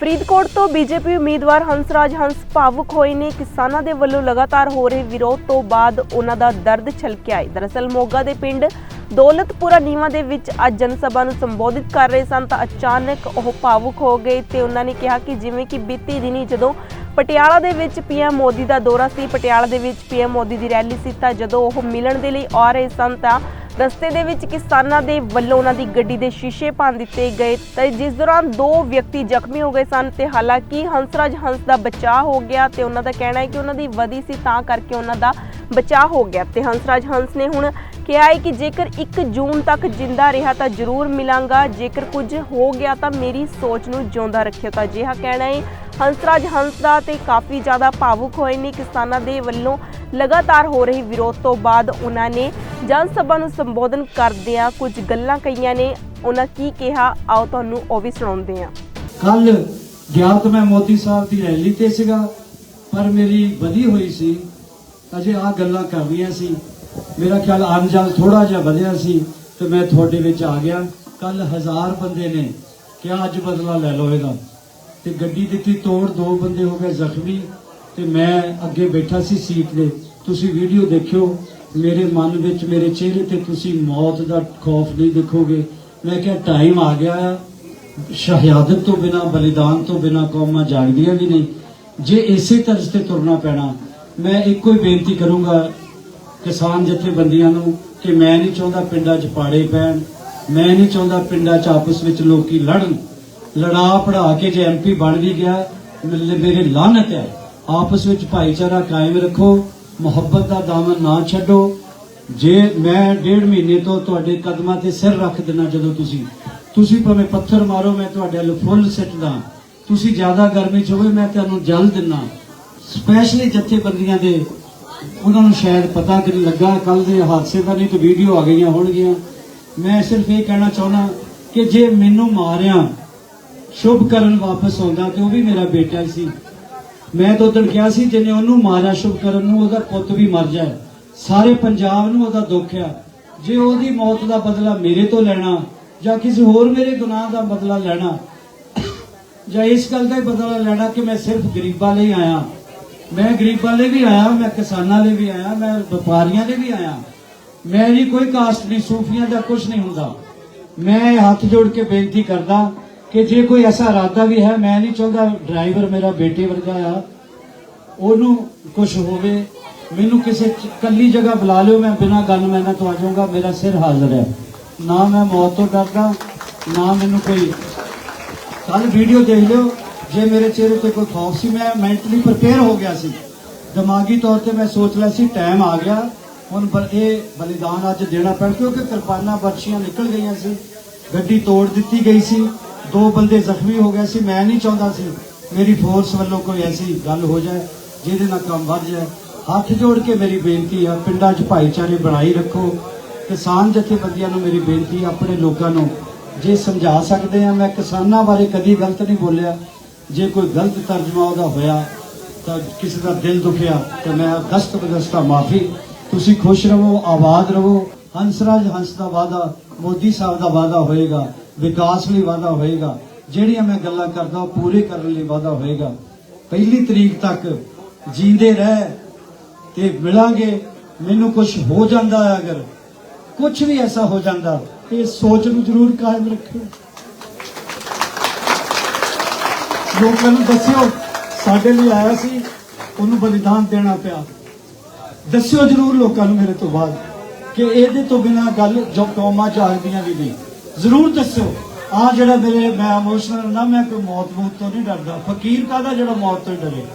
ਫਰੀਦਕੋਟ ਤੋਂ ਬੀਜੇਪੀ ਉਮੀਦਵਾਰ ਹੰਸਰਾਜ ਹੰਸ ਭਾਵੁਕ ਹੋਏ ਨੇ। ਕਿਸਾਨਾਂ ਦੇ ਵੱਲੋਂ ਲਗਾਤਾਰ ਹੋ ਰਹੇ ਵਿਰੋਧ ਤੋਂ ਬਾਅਦ ਉਹਨਾਂ ਦਾ ਦਰਦ ਛਲਕਿਆ ਹੈ। ਦਰਅਸਲ ਮੋਗਾ ਦੇ ਪਿੰਡ ਦੌਲਤਪੁਰਾ ਨੀਵਾ ਦੇ ਵਿੱਚ ਅੱਜ ਜਨ ਸਭਾ ਨੂੰ ਸੰਬੋਧਿਤ ਕਰ ਰਹੇ ਸਨ ਤਾਂ ਅਚਾਨਕ ਉਹ ਭਾਵੁਕ ਹੋ ਗਏ ਤੇ ਉਹਨਾਂ ਨੇ ਕਿਹਾ ਕਿ ਜਿਵੇਂ ਕਿ ਬੀਤੀ ਦਿਨੀ ਜਦੋਂ ਪਟਿਆਲਾ ਦੇ ਵਿੱਚ ਪੀਐਮ ਮੋਦੀ ਦਾ ਦੌਰਾ ਸੀ, ਪਟਿਆਲਾ ਦੇ ਵਿੱਚ ਪੀਐਮ ਮੋਦੀ ਦੀ ਰੈਲੀ ਸੀ ਤਾਂ ਜਦੋਂ ਉਹ ਮਿਲਣ ਦੇ ਲਈ ਆ ਰਹੇ ਸਨ ਤਾਂ ਰਸਤੇ ਦੇ ਵਿੱਚ ਕਿਸਾਨਾਂ ਦੇ ਵੱਲੋਂ ਉਹਨਾਂ ਦੀ ਗੱਡੀ ਦੇ ਸ਼ੀਸ਼ੇ ਭੰਨ ਦਿੱਤੇ ਗਏ ਤੇ ਜਿਸ ਦੌਰਾਨ ਦੋ ਵਿਅਕਤੀ ਜ਼ਖਮੀ ਹੋ ਗਏ ਸਨ ਤੇ ਹਾਲਾਂਕਿ ਹੰਸਰਾਜ ਹੰਸ ਦਾ ਬਚਾਅ ਹੋ ਗਿਆ ਤੇ ਉਹਨਾਂ ਦਾ ਕਹਿਣਾ ਹੈ ਕਿ ਉਹਨਾਂ ਦੀ ਵਧੀ ਸੀ ਤਾਂ ਕਰਕੇ ਉਹਨਾਂ ਦਾ ਬਚਾਅ ਹੋ ਗਿਆ ਤੇ ਹੰਸਰਾਜ ਹੰਸ ਨੇ ਹੁਣ ਕਿਹਾ ਹੈ ਕਿ ਜੇਕਰ 1 ਜੂਨ ਤੱਕ ਜਿੰਦਾ ਰਿਹਾ ਤਾਂ ਜ਼ਰੂਰ ਮਿਲਾਂਗਾ, ਜੇਕਰ ਕੁਝ ਹੋ ਗਿਆ ਤਾਂ ਮੇਰੀ ਸੋਚ ਨੂੰ ਜਿਉਂਦਾ ਰੱਖਿਓ। ਤਾਂ ਅਜਿਹਾ ਕਹਿਣਾ ਹੈ, ਹੰਸਰਾਜ ਹੰਸ ਦਾ ਤੇ ਕਾਫੀ ਜ਼ਿਆਦਾ ਭਾਵੁਕ ਹੋਏ ਨੇ। ਕਿਸਾਨਾਂ ਦੇ ਵੱਲੋਂ ਲਗਾਤਾਰ ਹੋ ਰਹੀ ਵਿਰੋਧ ਤੋਂ ਬਾਅਦ ਉਹਨਾਂ ਨੇ ਜਨ ਸਭਾ ਨੂੰ ਸੰਬੋਧਨ ਕਰਦਿਆਂ ਕੁਝ ਗੱਲਾਂ ਕਹੀਆਂ ਨੇ। ਉਹਨਾਂ ਕੀ ਕਿਹਾ, ਆਓ ਤੁਹਾਨੂੰ ਉਹ ਵੀ ਸੁਣਾਉਂਦੇ ਹਾਂ। ਕੱਲ ਗਿਆ ਤਾਂ ਮੈਂ ਮੋਦੀ ਸਾਹਿਬ ਦੀ ਰੈਲੀ ਤੇ ਸੀਗਾ, ਪਰ ਮੇਰੀ ਵਧੀ ਹੋਈ ਸੀ। ਅਜੇ ਆ ਗੱਲਾਂ ਕਰ ਰਹੀਆਂ ਸੀ। ਮੇਰਾ ਖਿਆਲ ਅਨਜਲ ਥੋੜਾ ਜਿਹਾ ਵਧਿਆ ਸੀ, ਤੇ ਮੈਂ ਤੁਹਾਡੇ ਵਿੱਚ ਆ ਗਿਆ। ਕੱਲ ਹਜ਼ਾਰ ਬੰਦੇ ਨੇ ਕਿਹਾ, ਅੱਜ ਬਦਲਾ ਲੈ ਲਓ ਇਹਦਾ। ਤੇ ਗੱਡੀ ਦਿੱਤੀ, ਤੋੜ ਦੋ ਬੰਦੇ ਹੋ ਗਏ ਜ਼ਖਮੀ। ਤੇ ਮੈਂ ਅੱਗੇ ਬੈਠਾ ਸੀ ਸੀਟ ਦੇ ਤੁਸੀਂ ਵੀਡੀਓ ਦੇਖਿਓ ਮੇਰੇ ਮਨ ਵਿੱਚ, ਮੇਰੇ ਚਿਹਰੇ ਤੇ ਤੁਸੀਂ ਮੌਤ ਦਾ ਖੌਫ ਨਹੀਂ ਦੇਖੋਗੇ। ਮੈਂ ਕਿਹਾ ਟਾਈਮ ਆ ਗਿਆ ਆ। ਸ਼ਹਾਦਤ ਤੋਂ ਬਿਨਾ, ਬਲੀਦਾਨ ਤੋਂ ਬਿਨਾ ਕੌਮਾਂ ਜਾਗਦੀਆਂ ਵੀ ਨਹੀਂ। ਜੇ ਇਸੇ ਤਰ੍ਹਾਂ ਤੇ ਤੁਰਨਾ ਪੈਣਾ, ਮੈਂ ਇੱਕੋ ਹੀ ਬੇਨਤੀ ਕਰੂੰਗਾ ਕਿਸਾਨ ਜਥੇਬੰਦੀਆਂ ਨੂੰ ਕਿ ਮੈਂ ਨਹੀਂ ਚਾਹੁੰਦਾ ਪਿੰਡਾਂ 'ਚ ਪਾੜੇ ਪੈਣ, ਮੈਂ ਨਹੀਂ ਚਾਹੁੰਦਾ ਪਿੰਡਾਂ 'ਚ ਆਪਸ ਵਿੱਚ ਲੋਕੀ ਲੜਨ। ਲੜਾ ਪੜਾ ਕੇ ਜੇ ਐਮਪੀ ਬਣ ਵੀ ਗਿਆ ਮੇਰੇ ਮੇਰੇ ਲਾਹਨਤ ਹੈ। ਆਪਸ ਵਿੱਚ ਭਾਈਚਾਰਾ ਕਾਇਮ ਰੱਖੋ। ਮੁਹੱਬਤ ਦਾ ਦਾਮਨ ਨਾ ਛੱਡੋ। ਜੇ ਮੈਂ ਡੇਢ ਮਹੀਨੇ ਤੋਂ ਤੁਹਾਡੇ ਕਦਮਾਂ ਤੇ ਸਿਰ ਰੱਖ ਦੇਣਾ ਜਦੋਂ ਤੁਸੀਂ ਤੁਸੀਂ ਭਾਵੇਂ ਪੱਥਰ ਮਾਰੋ, ਮੈਂ ਤੁਹਾਡੇ ਵੱਲ ਫੁੱਲ ਸਿੱਟਦਾ। ਤੁਸੀਂ ਜ਼ਿਆਦਾ ਗਰਮੀ ਚ ਹੋਵੇ, ਮੈਂ ਤੁਹਾਨੂੰ ਜਲ ਦਿੰਨਾ ਸਪੈਸ਼ਲੀ ਜਥੇਬੰਦੀਆਂ ਦੇ, ਉਹਨਾਂ ਨੂੰ ਸ਼ਾਇਦ ਪਤਾ ਕਿ ਨਹੀਂ ਲੱਗਾ ਕੱਲ ਦੇ ਹਾਦਸੇ ਦਾ ਨਹੀਂ ਤਾਂ ਵੀਡੀਓ ਆ ਗਈਆਂ ਹੋਣਗੀਆਂ। ਮੈਂ ਸਿਰਫ ਇਹ ਕਹਿਣਾ ਚਾਹੁੰਦਾ ਕਿ ਜੇ ਮੈਨੂੰ ਮਾਰਿਆ, ਸ਼ੁਭ ਕਰਨ ਵਾਪਸ ਆਉਂਦਾ ਤੇ ਉਹ ਵੀ ਮੇਰਾ ਬੇਟਾ ਸੀ। ਮੈਂ ਤਾਂ ਉਦੋਂ ਕਿਹਾ ਸੀ, ਜਿਹਨੇ ਉਹਨੂੰ ਮਾਰਿਆ ਸ਼ੁਭ ਕਰਨ ਨੂੰ, ਉਹਦਾ ਪੁੱਤ ਵੀ ਮਰ ਜਾਏ। ਸਾਰੇ ਪੰਜਾਬ ਨੂੰ ਉਹਦਾ ਦੁੱਖ ਆ। ਜੇ ਉਹਦੀ ਮੌਤ ਦਾ ਬਦਲਾ ਮੇਰੇ ਤੋਂ ਲੈਣਾ, ਜਾਂ ਕਿਸੇ ਹੋਰ ਮੇਰੇ ਗੁਨਾਹ ਦਾ ਬਦਲਾ ਲੈਣਾ, ਜਾਂ ਇਸ ਗੱਲ ਦਾ ਹੀ ਬਦਲਾ ਲੈਣਾ ਕਿ ਮੈਂ ਸਿਰਫ ਗਰੀਬਾਂ ਲਈ ਆਇਆ। ਮੈਂ ਗਰੀਬਾਂ ਲਈ ਵੀ ਆਇਆ, ਮੈਂ ਕਿਸਾਨਾਂ ਲਈ ਵੀ ਆਇਆ, ਮੈਂ ਵਪਾਰੀਆਂ ਲਈ ਵੀ ਆਇਆ। ਮੈਂ ਜੀ ਕੋਈ ਕਾਸਟ ਨਹੀਂ, ਸੂਫੀਆਂ ਦਾ ਕੁਝ ਨਹੀਂ ਹੁੰਦਾ। ਮੈਂ ਹੱਥ ਜੋੜ ਕੇ ਬੇਨਤੀ ਕਰਦਾ ਕਿ ਜੇ ਕੋਈ ਐਸਾ ਇਰਾਦਾ ਵੀ ਹੈ, ਮੈਂ ਨਹੀਂ ਚਾਹੁੰਦਾ ਡਰਾਈਵਰ ਮੇਰਾ ਬੇਟੇ ਵਰਗਾ ਆ। ਉਹਨੂੰ ਕੁਝ ਹੋਵੇ, ਮੈਨੂੰ ਕਿਸੇ ਚ- ਕੱਲੀ ਜਗ੍ਹਾ ਬੁਲਾ ਲਿਓ, ਮੈਂ ਬਿਨਾਂ ਗੱਲ ਮੈਨਾਂ ਤੋਂ ਆ ਜਾਊਂਗਾ, ਮੇਰਾ ਸਿਰ ਹਾਜ਼ਰ ਹੈ। ਨਾ ਮੈਂ ਮੌਤ ਤੋਂ ਡਰਦਾ, ਨਾ ਮੈਨੂੰ ਕੋਈ ਕੱਲ ਵੀਡੀਓ ਦੇਖ ਲਿਓ, ਜੇ ਮੇਰੇ ਚਿਹਰੇ ਤੇ ਕੋਈ ਖੌਫ ਸੀ, ਮੈਂ ਮੈਂਟਲੀ ਪ੍ਰਪੇਅਰ ਹੋ ਗਿਆ ਸੀ। ਦਿਮਾਗੀ ਤੌਰ ਤੇ ਮੈਂ ਸੋਚ ਲਿਆ ਸੀ, ਟਾਈਮ ਆ ਗਿਆ। ਹੁਣ ਪਰ ਇਹ ਬਲੀਦਾਨ ਅੱਜ ਦੇਣਾ ਪੈਣ, ਕਿਉਂਕਿ ਕਿਰਪਾਨਾਂ ਬਰਸ਼ੀਆਂ ਨਿਕਲ ਗਈਆਂ ਸੀ। ਗੱਡੀ ਤੋੜ ਦਿੱਤੀ ਗਈ ਸੀ। ਦੋ ਬੰਦੇ ਜ਼ਖਮੀ ਹੋ ਗਏ ਸੀ, ਮੈਂ ਨਹੀਂ ਚਾਹੁੰਦਾ ਸੀ ਮੇਰੀ ਫੋਰਸ ਵੱਲੋਂ ਕੋਈ ਐਸੀ ਗੱਲ ਹੋ ਜਾਏ, ਜਿਹਦੇ ਨਾਲ ਕੰਮ ਵੱਧ ਜਾਏ। ਹੱਥ ਜੋੜ ਕੇ ਮੇਰੀ ਬੇਨਤੀ ਆ, ਪਿੰਡਾਂ 'ਚ ਭਾਈਚਾਰੇ ਬਣਾਈ ਰੱਖੋ। ਕਿਸਾਨ ਜਥੇਬੰਦੀਆਂ ਨੂੰ ਮੇਰੀ ਬੇਨਤੀ ਆਪਣੇ ਲੋਕਾਂ ਨੂੰ ਜੇ ਸਮਝਾ ਸਕਦੇ ਆ, ਮੈਂ ਕਿਸਾਨਾਂ ਬਾਰੇ ਕਦੀ ਗਲਤ ਨਹੀਂ ਬੋਲਿਆ। ਜੇ ਕੋਈ ਗਲਤ ਤਰਜਮਾ ਉਹਦਾ ਹੋਇਆ, ਤਾਂ ਕਿਸੇ ਦਾ ਦਿਲ ਦੁਖਿਆ, ਤਾਂ ਮੈਂ ਦਸਤ ਬਦਸਤਾ ਮਾਫੀ। ਤੁਸੀਂ ਖੁਸ਼ ਰਹੋ, ਆਬਾਦ ਰਹੋ। ਹੰਸਰਾਜ ਹੰਸ ਦਾ ਵਾਦਾ ਮੋਦੀ ਸਾਹਿਬ ਦਾ ਵਾਦਾ ਹੋਏਗਾ। ਵਿਕਾਸ ਲਈ ਵਾਦਾ ਹੋਏਗਾ। ਜਿਹੜੀਆਂ ਮੈਂ ਗੱਲਾਂ ਕਰਦਾ, ਉਹ ਪੂਰੇ ਕਰਨ ਲਈ ਵਾਦਾ ਹੋਏਗਾ। ਪਹਿਲੀ ਤਰੀਕ ਤੱਕ ਜੀਂਦੇ ਰਹਿ ਤੇ ਮਿਲਾਂਗੇ। ਮੈਨੂੰ ਕੁਝ ਹੋ ਜਾਂਦਾ ਹੈ ਅਗਰ। ਕੁਝ ਵੀ ਐਸਾ ਹੋ ਜਾਂਦਾ ਇਹ ਸੋਚ ਨੂੰ ਜ਼ਰੂਰ ਕਾਇਮ ਰੱਖਿਓ। ਲੋਕਾਂ ਨੂੰ ਦੱਸਿਓ, ਸਾਡੇ ਲਈ ਆਇਆ ਸੀ, ਉਹਨੂੰ ਬਲੀਦਾਨ ਦੇਣਾ ਪਿਆ। ਦੱਸਿਓ ਜ਼ਰੂਰ ਲੋਕਾਂ ਨੂੰ ਮੇਰੇ ਤੋਂ ਬਾਅਦ ਕਿ ਇਹਦੇ ਤੋਂ ਬਿਨਾ ਗੱਲ ਜੋ ਕੌਮਾਂ ਜਾਗਦੀਆਂ ਵੀ ਨਹੀਂ। ਜ਼ਰੂਰ ਦੱਸਿਓ। ਆ ਜਿਹੜਾ ਮੇਰੇ, ਮੈਂ ਇਮੋਸ਼ਨਲ ਨਾ ਮੈਂ ਕੋਈ ਮੌਤ ਮੌਤ ਤੋਂ ਨਹੀਂ ਡਰਦਾ। ਫਕੀਰ ਕਾਹਦਾ ਜਿਹੜਾ ਮੌਤ ਤੋਂ ਹੀ ਡਰੇ?